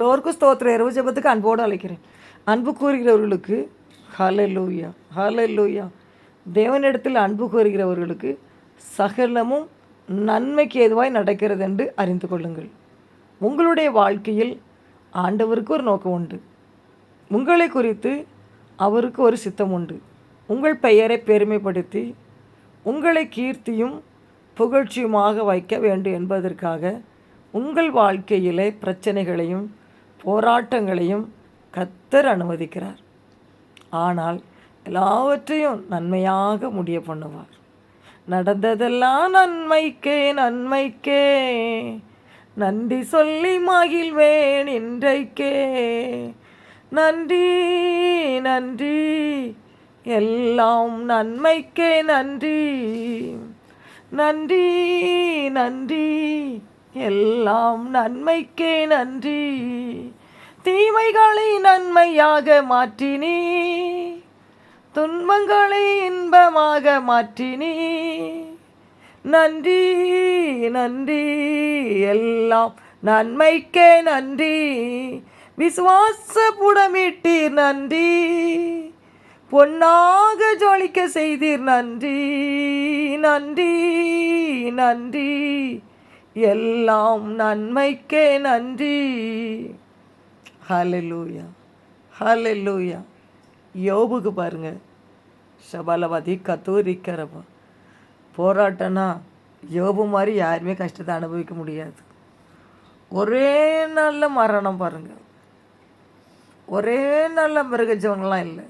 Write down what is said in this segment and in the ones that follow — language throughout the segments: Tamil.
எல்லோருக்கும் ஸ்தோத்திர இரவு ஜபத்துக்கு அன்போடு அழைக்கிறேன். அன்பு கூறுகிறவர்களுக்கு ஹalleluya ஹalleluya. தேவனிடத்தில் அன்பு கூறுகிறவர்களுக்கு சகலமும் நன்மைக்கு ஏதுவாய் நடக்கிறது என்று அறிந்து கொள்ளுங்கள். உங்களுடைய வாழ்க்கையில் ஆண்டவருக்கு ஒரு நோக்கம் உண்டு. உங்களை குறித்து அவருக்கு ஒரு சித்தம் உண்டு. உங்கள் பெயரை பெருமைப்படுத்தி உங்களை கீர்த்தியும் புகழ்ச்சியுமாக வைக்க வேண்டும் என்பதற்காக உங்கள் வாழ்க்கையிலே பிரச்சனைகளையும் போராட்டங்களையும் கத்தர் அனுமதிக்கிறார். ஆனால் எல்லாவற்றையும் நன்மையாக முடிய பண்ணுவார். நடந்ததெல்லாம் நன்மைக்கே நன்மைக்கே. நன்றி சொல்லி மகிழ்வேன் இன்றைக்கே. நன்றி நன்றி. எல்லாம் நன்மைக்கே நன்றி. நன்றி நன்றி. எல்லாம் நன்மைக்கே நன்றி. தீமைகளை நன்மையாக மாற்றினீ. துன்பங்களை இன்பமாக மாற்றினீ. நன்றி நன்றி எல்லாம் நன்மைக்கே நன்றி. விசுவாச புடமிட்டீர் நன்றி. பொன்னாக ஜொலிக்க செய்தீர் நன்றி. நன்றி நன்றி. எல்லாம் நன்மைக்கே நன்றி. ஹலலூயா ஹலலூயா யோபுக்கு பாருங்க. சபலவதி கத்தூரிக்கிறப்ப போராட்டம்னா யோபு மாதிரி யாருமே கஷ்டத்தை அனுபவிக்க முடியாது. ஒரே நல்ல மரணம் பாருங்கள் ஒரே நல்ல மிருகஜவங்களாம் இல்லை.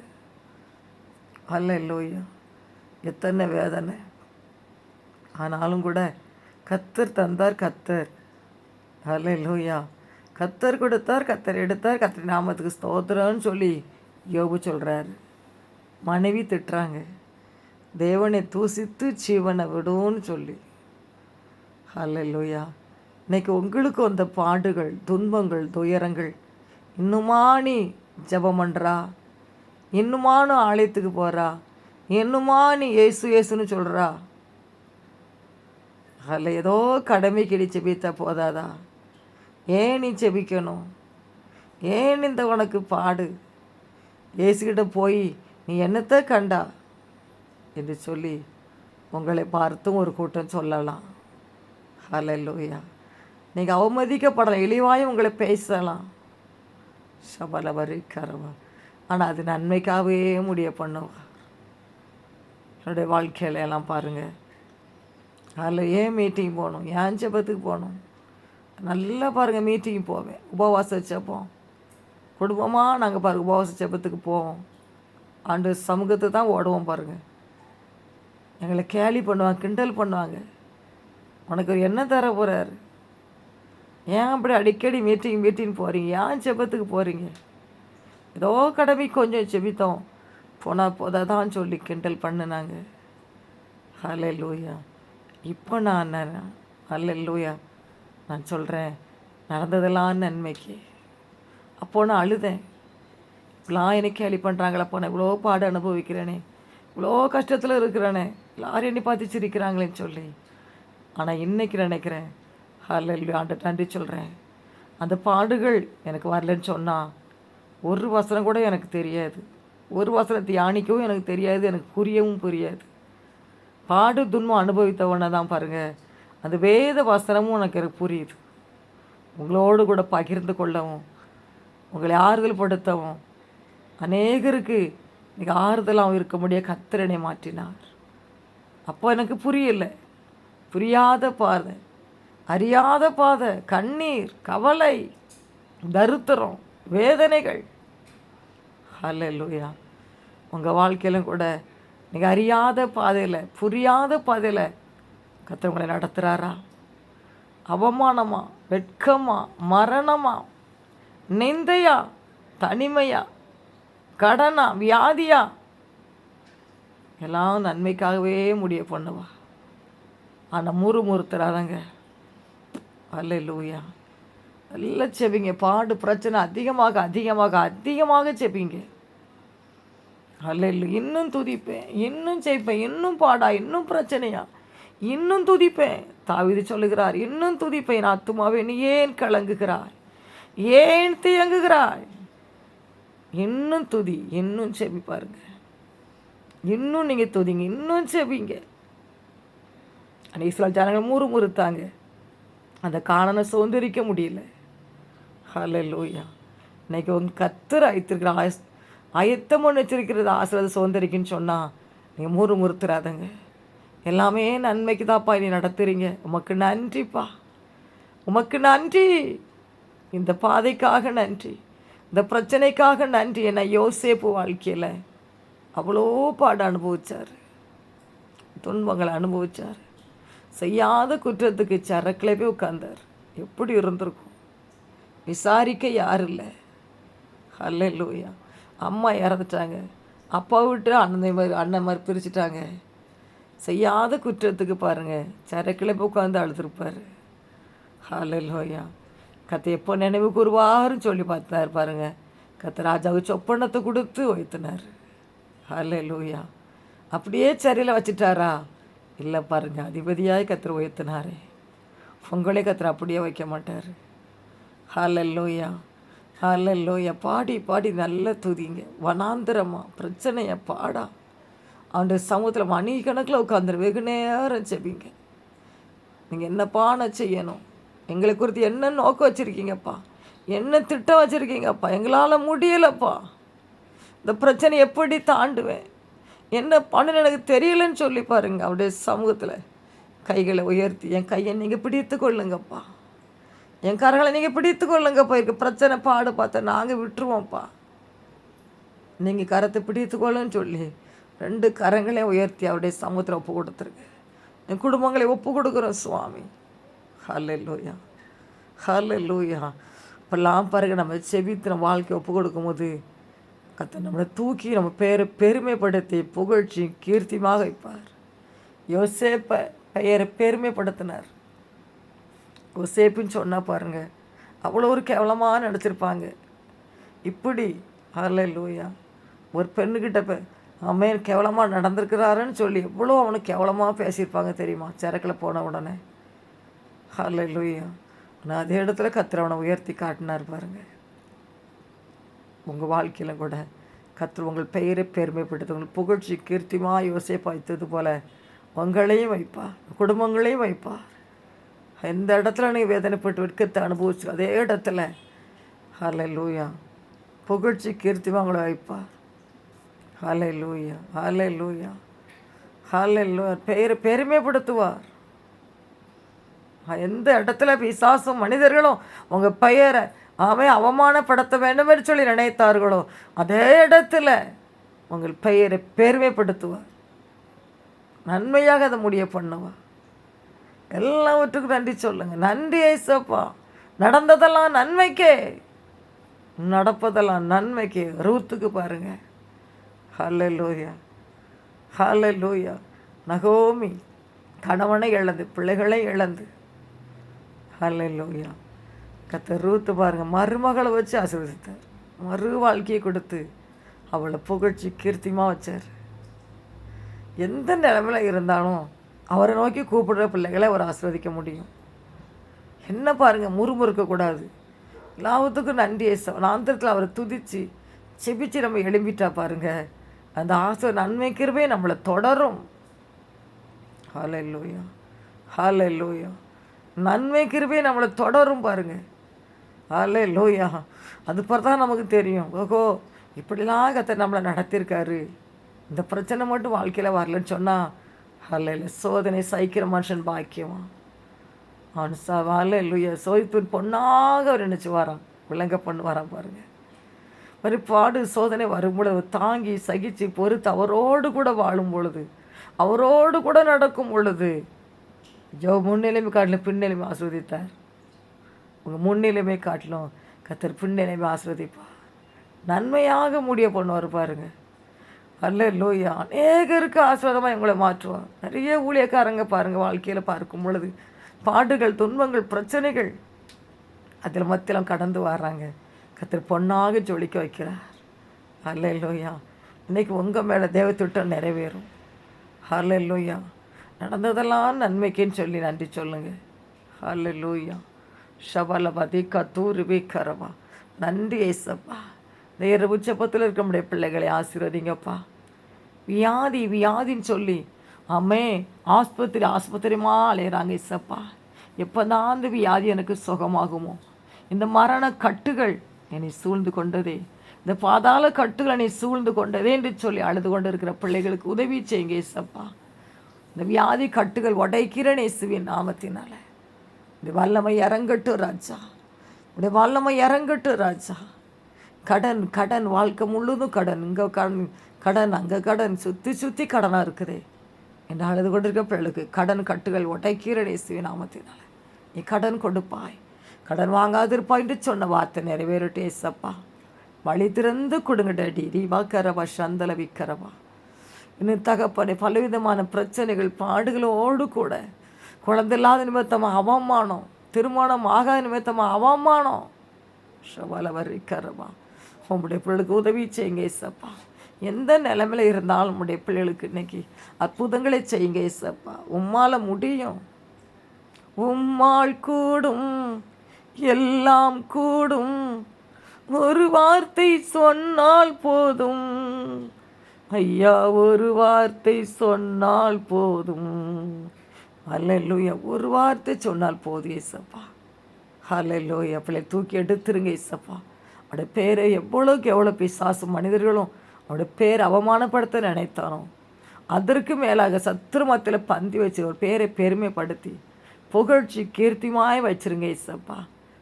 அல்ல இல்லையா எத்தனை வேதனை. ஆனாலும் கூட கத்தர் தந்தார் கத்தர். அல்ல இல்லையா கத்தர் கொடுத்தார் கத்தர் எடுத்தார் கத்தர் நாமத்துக்கு ஸ்தோத்திரம்னு சொல்லி யோபு சொல்கிறாரு மனைவி திட்டுறாங்க. தேவனை தூசித்து ஜீவனை விடுன்னு சொல்லி. அல்ல இன்னைக்கு உங்களுக்கு அந்த பாடுகள் துன்பங்கள் துயரங்கள் இன்னுமா நீ ஜெபம் பண்ணுறா இன்னுமானு ஆலயத்துக்கு போகிறா இன்னுமா நீ ஏசு ஏசுன்னு சொல்கிறா அதில் ஏதோ கடமைக்கு செபித்தா போதாதா ஏன் நீ செபிக்கணும்? ஏன் இந்த உனக்கு பாடு? ஏசுகிட்ட போய் நீ என்னத்தை கண்டா? என்று சொல்லி உங்களை பார்த்தும் ஒரு கூட்டம் சொல்லலாம். ஹalleluya. நீங்கள் அவமதிக்கப்படலாம். இழிவாயும் உங்களை பேசலாம். சபலவரி கரவா ஆனால் அது நன்மைக்காகவே முடிய பண்ணுவா என்னுடைய வாழ்க்கையில எல்லாம் பாருங்கள் அதில் ஏன் மீட்டிங் போகணும்? ஏன் ஜபத்துக்கு போகணும்? நல்லா பாருங்கள் மீட்டிங் போவேன். உபவாச ஜெபம். குடும்பமாக நாங்கள் பாருங்கள் உபவாச ஜபத்துக்கு போவோம். ஆண்டு சமூகத்தை தான் ஓடுவோம் பாருங்கள் எங்களை கேலி பண்ணுவாங்க கிண்டல் பண்ணுவாங்க. உனக்கு ஒரு என்ன தர போகிறாரு ஏன் அப்படி அடிக்கடி மீட்டிங் மீட்டிங் போகிறீங்க ஏன் ஜெபத்துக்கு போகிறீங்க ஏதோ கடமை கொஞ்சம் ஜெபித்தோம். போனால் போதாதான் சொல்லி கிண்டல் பண்ணினாங்க. ஹலே லூயா இப்போ நான் அல்ல லூயா நான் சொல்கிறேன் நடந்ததெல்லாம் நன்மைக்கு. அப்போ நான் அழுதேன். இப்படிலாம் எனக்கு கேலி பண்ணுறாங்களப்போ நான் இவ்வளோ பாடு அனுபவிக்கிறேனே. இவ்வளோ கஷ்டத்தில் இருக்கிறேனே. எல்லாரும் என்னை பார்த்து சிரிக்கிறாங்களேன்னு சொல்லி. ஆனால் இன்றைக்கி நினைக்கிறேன் ஹalleluya ஆண்டு நன்றி சொல்கிறேன் அந்த பாடுகள் எனக்கு வரலன்னு சொன்னால் ஒரு வசனம் கூட எனக்கு தெரியாது. ஒரு வசனம் தியானிக்கவும் எனக்கு தெரியாது எனக்கு புரியவும் புரியாது. பாடு துன்பம் அனுபவித்தவனை தான் பாருங்கள் அந்த வேத வசனமும் எனக்கு எனக்கு புரியுது. உங்களோடு கூட பகிர்ந்து கொள்ளவும் உங்களை ஆறுதல் படுத்தவும் அநேகருக்கு இன்றைக்கி ஆறுதலாகவும் இருக்க முடிய கத்திரனை மாற்றினார். அப்போ எனக்கு புரியலை. புரியாத பாதை அறியாத பாதை கண்ணீர் கவலை தருத்திரம் வேதனைகள். ஹalleluya. உங்கள் வாழ்க்கையிலும் கூட நீங்கள் அறியாத பாதையில் புரியாத பாதையில் கத்தவங்களை நடத்துகிறாரா அவமானமா வெட்கமா மரணமா நிந்தையா தனிமையா கடனா வியாதியா? எல்லாம் நன்மைக்காகவே முடிய பண்ணுவா. ஆனால் முறுமுறுத்துறாதங்க அல்ல லூயா நல்லா செவிங்க பாடு பிரச்சனை அதிகமாக அதிகமாக அதிகமாக செப்பிங்க அல்ல இல்லை இன்னும் துதிப்பேன் இன்னும் ஜெயிப்பேன் இன்னும் பாடா இன்னும் பிரச்சனையா? இன்னும் துதிப்பேன். தாவிதி சொல்லுகிறார் இன்னும் துதிப்பேன். ஆத்துமாவே நீ ஏன் கலங்குகிறாய்? ஏன் தியங்குகிறாய்? இன்னும் துதி இன்னும் செவி பாருங்க. இன்னும் நீங்கள் துதிங்க இன்னும் செவிங்க. அன்னைக்கு ஜனங்கள் முறு முறுத்தாங்க. அந்த காணனை சுதந்திரிக்க முடியல. ஹலோ லூயா இன்னைக்கு உங்க கத்தர் ஆயத்திருக்கிற ஆயத்தம் ஒன்று வச்சிருக்கிறது ஆசிரியர் சுதந்திரிக்குன்னு சொன்னால் நீங்கள் மூறு முறுத்துறாதங்க. எல்லாமே நன்மைக்கு தான்ப்பா நீ நடத்துறீங்க. உமக்கு நன்றிப்பா. உமக்கு நன்றி. இந்த பாதைக்காக நன்றி. இந்த பிரச்சனைக்காக நன்றி. என்ன யோசேப்பு வாழ்க்கையில் அவ்வளோ பாடம் அனுபவித்தார் துன்பங்களை அனுபவித்தார் செய்யாத குற்றத்துக்கு சரக்கில் போய் உட்கார்ந்தார். எப்படி இருந்திருக்கும்? விசாரிக்க யாரும் இல்லை. அல்ல லூயா அம்மா இறந்துட்டாங்க. அப்பா விட்டு அண்ணன் மாதிரி அண்ணன் மாதிரி பிரிச்சுட்டாங்க. செய்யாத குற்றத்துக்கு பாருங்கள் சரக்கில் போய் உட்காந்து அழுதுருப்பார். ஹலோயா கத்தை எப்போ நினைவுக்கு ஒரு வாரம் சொல்லி பார்த்தார் பாருங்க. கத்த ராஜாவுக்கு சொப்பனத்தை கொடுத்து வைத்தினார் ஹalleluya. அப்படியே சரியில் வச்சுட்டாரா? இல்லை பாருங்க அதிபதியாய் கத்திர உயர்த்தினாரே. பொங்கலே கத்திர அப்படியே வைக்க மாட்டார். ஹலோயா ஹalleluya பாடி பாடி நல்ல துதிங்க. வனாந்திரமா. பிரச்சனையை பாடா. அவனுடைய சமூகத்தில் மணிக்கணக்கில் உட்காந்துரு வெகு நேரம் செபிங்க நீங்கள் என்னப்பா நான் செய்யணும்? எங்களை குறித்து என்ன நோக்கம் வச்சுருக்கீங்கப்பா? என்ன திட்டம் வச்சுருக்கீங்கப்பா? எங்களால் முடியலப்பா. இந்த பிரச்சனை எப்படி தாண்டுவேன்? என்ன பண்ணு எனக்கு தெரியலன்னு சொல்லி பாருங்க. அவருடைய சமூகத்தில் கைகளை உயர்த்தி என் கையை நீங்கள் பிடித்து கொள்ளுங்கப்பா. என் கரங்களை நீங்கள் பிடித்து கொள்ளுங்கப்பா இருக்க பிரச்சனை பாடு பார்த்தா நாங்கள் விட்டுருவோம்ப்பா. நீங்கள் கரத்தை பிடித்து கொள்ளுன்னு சொல்லி ரெண்டு கரங்களையும் உயர்த்தி அவருடைய சமூகத்தில் ஒப்பு கொடுத்துருக்கு. என் குடும்பங்களை ஒப்பு கொடுக்குறோம் சுவாமி. ஹல்ல லூயா ஹல்ல லூயா இப்போல்லாம் பாருங்க நம்ம செவித்து நம்ம வாழ்க்கை ஒப்பு கொடுக்கும்போது கத்த நம்மளை தூக்கி நம்ம பேரை பெருமைப்படுத்தி புகழ்ச்சி கீர்த்தியுமாக வைப்பார். யோசேப்பை பெயரை பெருமைப்படுத்தினார். ஒசேப்புன்னு சொன்னால் பாருங்க. அவ்வளோ ஒரு கேவலமாக நடிச்சிருப்பாங்க. இப்படி அதில் லூயா ஒரு பெண்ணுக்கிட்ட இப்போ அவன் கேவலமாக நடந்திருக்கிறாருன்னு சொல்லி எவ்வளோ அவனுக்கு கேவலமாக பேசியிருப்பாங்க தெரியுமா? சரக்கில் போன உடனே. ஹல்லே லூயா ஆனால் அதே இடத்துல கத்திர அவனை உயர்த்தி காட்டினார் பாருங்கள் உங்கள் வாழ்க்கையில் கூட கத்திர உங்கள் பெயரை பெருமைப்படுத்த உங்கள் புகழ்ச்சி கீர்த்திமாக யோசிப்பா வைத்தது போல் உங்களையும் வைப்பார் குடும்பங்களையும் வைப்பார். எந்த இடத்துல நீ வேதனைப்பட்டு வெட்கத்தை அனுபவிச்சு அதே இடத்துல. ஹலை லூயா புகழ்ச்சி கீர்த்தி உங்களை வைப்பார் ஹலை லூயா ஹலை லூயா ஹலை லூயா பெயரை பெருமைப்படுத்துவார். எந்த இடத்துல பிசாசும் மனிதர்களும் உங்கள் பெயரை அவன் அவமானப்படுத்த வேண்டும் என்று சொல்லி நினைத்தார்களோ அதே இடத்துல உங்கள் பெயரை பெருமைப்படுத்துவார். நன்மையாக அதை முடிய பண்ணுவா எல்லாவற்றுக்கும் நன்றி சொல்லுங்க. நன்றி ஐசப்பா. நடந்ததெல்லாம் நன்மைக்கே. நடப்பதெல்லாம் நன்மைக்கு. ரூத்துக்கு பாருங்க. ஹல்ல லோயா ஹல்ல லோயா நகோமி. கணவனை இழந்து பிள்ளைகளை இழந்து. ஹல்ல லோயா கத்த ரூத்து பாருங்க. மருமகளை வச்சு ஆசீர்வதித்தார். மறு வாழ்க்கையை கொடுத்து அவளை புகழ்ச்சி கீர்த்திமாக வச்சார். எந்த நிலமையில் இருந்தாலும் அவரை நோக்கி கூப்பிடுற பிள்ளைகளை அவர் ஆஸ்வதிக்க முடியும். என்ன பாருங்கள் முறுமுறுக்கக்கூடாது எல்லாத்துக்கும் நன்றி நாந்திரத்தில் அவரை துதித்து செபிச்சு நம்ம எழும்பிட்டா பாருங்க. அந்த ஆசை நன்மை நம்மளை தொடரும். ஹால லூயா ஹால லூயா நன்மை நம்மளை தொடரும் பாருங்க. ஹால லூயா அது தான் நமக்கு தெரியும். ஓஹோ இப்படிலாம் கத்தை நம்மளை நடத்தியிருக்காரு. இந்த பிரச்சனை மட்டும் வாழ்க்கையில் வரலன்னு சொன்னால் அல்ல சோதனை சகிக்கிற மனுஷன் பாக்கியமா? அவன் ச வாழ இல்லையா சோதிப்பின் பொண்ணாக அவர் நினச்சி வரான். விளங்க பொண்ணு வரான் பாருங்கள் மாதிரி பாடு சோதனை வரும் பொழுது தாங்கி சகிச்சு பொறுத்து அவரோடு கூட வாழும் பொழுது அவரோடு கூட நடக்கும் பொழுது ஜோ முன்னிலைமை காட்டிலும் பின்னிலைமை ஆஸ்வதித்தார் உங்கள் முன்னிலைமை காட்டிலும் கத்தர் பின்னிலைமை ஆஸ்வதிப்பா நன்மையாக முடிய பண்ணுவார் பாருங்கள் அல்ல லோயா அநேகருக்கு ஆஸ்வாதமாக எங்களை மாற்றுவோம் நிறைய ஊழியக்காரங்க பாருங்கள் வாழ்க்கையில் பார்க்கும் பொழுது. பாடுகள் துன்பங்கள் பிரச்சனைகள் அதில் மத்தியிலும் கடந்து வர்றாங்க. கத்திர பொண்ணாக ஜொலிக்க வைக்கிறார். அல்ல லோயா இன்றைக்கி உங்கள் மேலே தேவத்திட்டம் நிறைவேறும். ஹல்ல லூயா நடந்ததெல்லாம் நன்மைக்குன்னு சொல்லி நன்றி சொல்லுங்கள் ஹல்ல லூயா ஷபலபதி கத்தூருவி கரவா நன்றி ஏசப்பா. இந்த இரவு இருக்க முடிய பிள்ளைகளை ஆசீர்வதிங்கப்பா. வியாதி வியாதின்னு சொல்லி. அம்மே ஆஸ்பத்திரி ஆஸ்பத்திரியுமா அலையிறாங்க இசப்பா. எப்போ தான் அந்த வியாதி எனக்கு சுகமாகுமோ. இந்த மரண கட்டுகள் என்னை சூழ்ந்து கொண்டதே. இந்த பாதாள கட்டுகள் என்னை சூழ்ந்து கொண்டதே என்று சொல்லி அழுது கொண்டு இருக்கிற பிள்ளைகளுக்கு உதவி செய்யுங்க இசப்பா. இந்த வியாதி கட்டுகள் உடைக்கிற நேசுவின் நாமத்தினால. இந்த வல்லமை இறங்கட்டும் ராஜா. உடைய வல்லமை இறங்கட்டும் ராஜா. கடன் கடன் வாழ்க்கை முழுதும் கடன். இங்கே கடன் கடன் அங்கே கடன். சுற்றி சுற்றி கடனாக இருக்குதே. என்று அழுது கொண்டிருக்க பிள்ளைகளுக்கு கடன் கட்டுகள் உடைக்கிற நேசுவின் நீ கடன் கொடுப்பாய். கடன் வாங்காதிருப்பாய் என்று சொன்ன வார்த்தை நிறைவேறட்டே சப்பா வழி திறந்து கொடுங்க ரீவாக்கரவா ரீவா கரவா சந்தல விக்கரவா இன்னும் தகப்பனை பலவிதமான பிரச்சனைகள் பாடுகளோடு கூட. குழந்தை இல்லாத நிமித்தமாக அவமானம் திருமணம் ஆகாத நிமித்தமாக அவமானம். ஷவலவர் விக்கரவா உங்களுடைய பிள்ளைகளுக்கு உதவி செய்யுங்க ஏசப்பா எந்த நிலமையில இருந்தாலும் உங்களுடைய பிள்ளைகளுக்கு இன்னைக்கு அற்புதங்களை செய்யுங்க ஏசப்பா உம்மால் முடியும். உம்மாள் கூடும். எல்லாம் கூடும். ஒரு வார்த்தை சொன்னால் போதும். ஐயா ஒரு வார்த்தை சொன்னால் போதும். அல்லூயா ஒரு வார்த்தை சொன்னால் போதும் ஏசப்பா ஹalleluya. பிள்ளை தூக்கி எடுத்துருங்க ஏசப்பா அவட பேரை எவ்வளோக்கு எவ்வளோ பிசாசு மனிதர்களும் அவட பேர் அவமானப்படுத்த நினைத்தானோ அதற்கு மேலாக சத்துரு மத்தியில் பந்தி வச்சு ஒரு பேரை பெருமைப்படுத்தி புகழ்ச்சி கீர்த்திமாய் வச்சிருங்க இசப்பா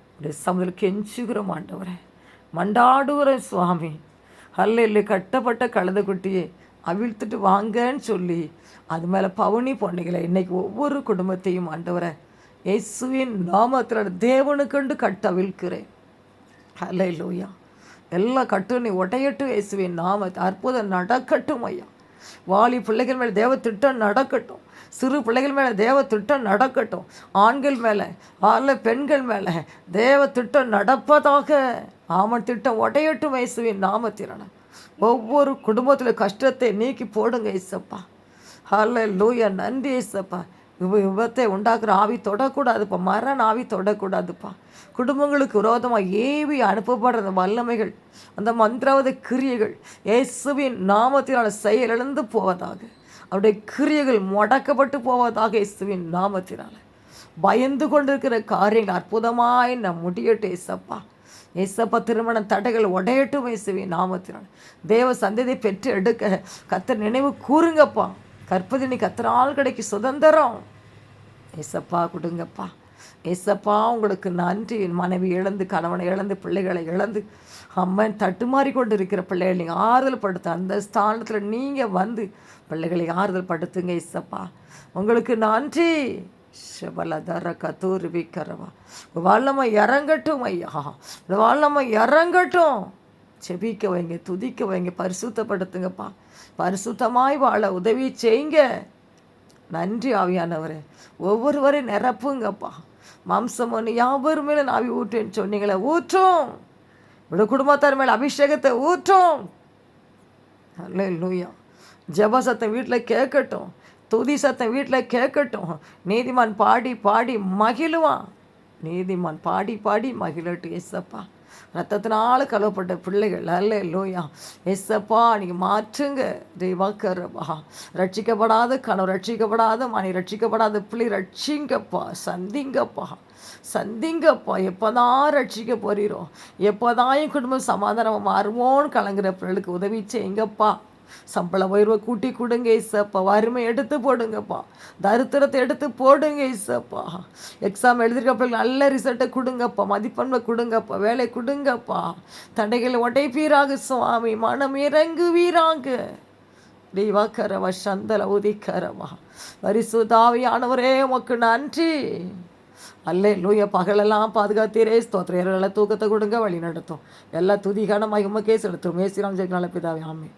அப்படி சமதில் கெஞ்சுகிற மாண்டவரே மண்டாடுகிற சுவாமி அல்ல கட்டப்பட்ட கழுத குட்டியை அவிழ்த்துட்டு வாங்கன்னு சொல்லி அது மேலே பவுனி பொண்ணுகளை இன்றைக்கி ஒவ்வொரு குடும்பத்தையும் ஆண்டவரை இயேசுவின் நாமத்தில் தேவனுக்கண்டு கட்ட அவிழ்க்கிறேன் ஹலே லூயா எல்லா கட்டும் நீ உடையட்டும் இயேசுவின் நாம அற்புதம் நடக்கட்டும் ஐயா. வாலி பிள்ளைகள் மேலே தேவ திட்டம் நடக்கட்டும். சிறு பிள்ளைகள் மேலே தேவ திட்டம் நடக்கட்டும். ஆண்கள் மேலே அல்ல பெண்கள் மேலே தேவ திட்டம் நடப்பதாக ஆமன் திட்டம் உடையட்டும் இயேசுவின் நாமத்தினால. ஒவ்வொரு குடும்பத்தில் கஷ்டத்தை நீக்கி போடுங்க இசப்பா ஹல்ல லூயா நன்றி ஐசப்பா விப விபத்தை உண்டாக்குற ஆவி தொடக்கூடாதுப்பா. மரண ஆவி தொடக்கூடாதுப்பா. குடும்பங்களுக்கு விரோதமாக ஏவி அனுப்பப்படுற அந்த வல்லமைகள் அந்த மந்திரவாத கிரியைகள் இயேசுவின் நாமத்தினால் செயலிழந்து போவதாக அவருடைய கிரியைகள் முடக்கப்பட்டு போவதாக இயேசுவின் நாமத்தினால். பயந்து கொண்டிருக்கிற காரியங்கள் அற்புதமாய் நம் முடியட்டும் இயேசப்பா ஏசப்பா திருமண தடைகள் உடையட்டும் இயேசுவின் நாமத்தினால். தேவ சந்ததி பெற்று எடுக்க கத்த நினைவு கூறுங்கப்பா. கற்பதினி அத்தனால் கிடைக்கு சுதந்திரம். ஏசப்பா கொடுங்கப்பா. ஏசப்பா உங்களுக்கு நன்றி. என் மனைவி இழந்து கணவனை இழந்து பிள்ளைகளை இழந்து அம்மன் தட்டுமாறி கொண்டு இருக்கிற பிள்ளைகளை நீங்கள் ஆறுதல் படுத்த அந்த ஸ்தானத்தில் நீங்கள் வந்து பிள்ளைகளை ஆறுதல் படுத்துங்க ஏசப்பா. உங்களுக்கு நன்றி. சபலதர கத்தூர் விக்கரவா. வல்லமை இறங்கட்டும் ஐயா. வல்லமை இறங்கட்டும். செபிக்க வைங்க துதிக்க வைங்க பரிசுத்தப்படுத்துங்கப்பா. பரிசுத்தமாய் வாழ உதவி செய்யுங்க நன்றி ஆவியானவரே. ஒவ்வொருவரையும் நிரப்புங்கப்பா. மாம்சம் ஒன்று யாவரும் மேலே நாவி ஊற்றுன்னு சொன்னீங்களே ஊற்றும். இவ்வளோ குடும்பத்தார் மேலே அபிஷேகத்தை ஊற்றும். அல்ல லூயா ஜப சத்தம் வீட்டில் கேட்கட்டும். துதி சத்தம் வீட்டில் கேட்கட்டும். நீதிமான் பாடி பாடி மகிழுவான். நீதிமான் பாடி பாடி மகிழட்டு எஸ்ஸப்பா ரத்தத்தினால் கழுவப்பட்ட பிள்ளைகள் அல்ல லோயா எஸ்ஸப்பா நீங்கள் மாற்றுங்க தெய்வாக்கரப்பா ரட்சிக்கப்படாத கனவு ரட்சிக்கப்படாத மணி ரட்சிக்கப்படாத பிள்ளை ரட்சிங்கப்பா சந்திங்கப்பா. சந்திங்கப்பா எப்போதான் ரட்சிக்க போறீரோ எப்போதான் என் குடும்பம் சமாதானமாக மாறுவோன்னு கலங்குற பிள்ளைகளுக்கு உதவி செய்யுங்கப்பா. சம்பள உயர்வை கூட்டி கொடுங்க ஈசப்பா வறுமை எடுத்து போடுங்கப்பா. தரித்திரத்தை எடுத்து போடுங்க ஈசப்பா எக்ஸாம் எழுதிருக்க நல்ல ரிசல்ட்டை கொடுங்கப்பா. மதிப்பெண்மை கொடுங்கப்பா. வேலை கொடுங்கப்பா. தடைகளை உடைப்பீராக சுவாமி. மனம் இறங்குவீராங்க தெய்வாக்கரவா சந்தல உதிக்கரவா. வரிசுதாவியானவரே உமக்கு நன்றி. அல்லே லூய பகலெல்லாம் பாதுகாத்தீரே. ஸ்தோத்திரம். தூக்கத்தை கொடுங்க வழி நடத்தும். எல்லா துதிகான மகிமக்கே செலுத்தும். மேசிராம் ஜெகநாள பிதாவே. ஆமே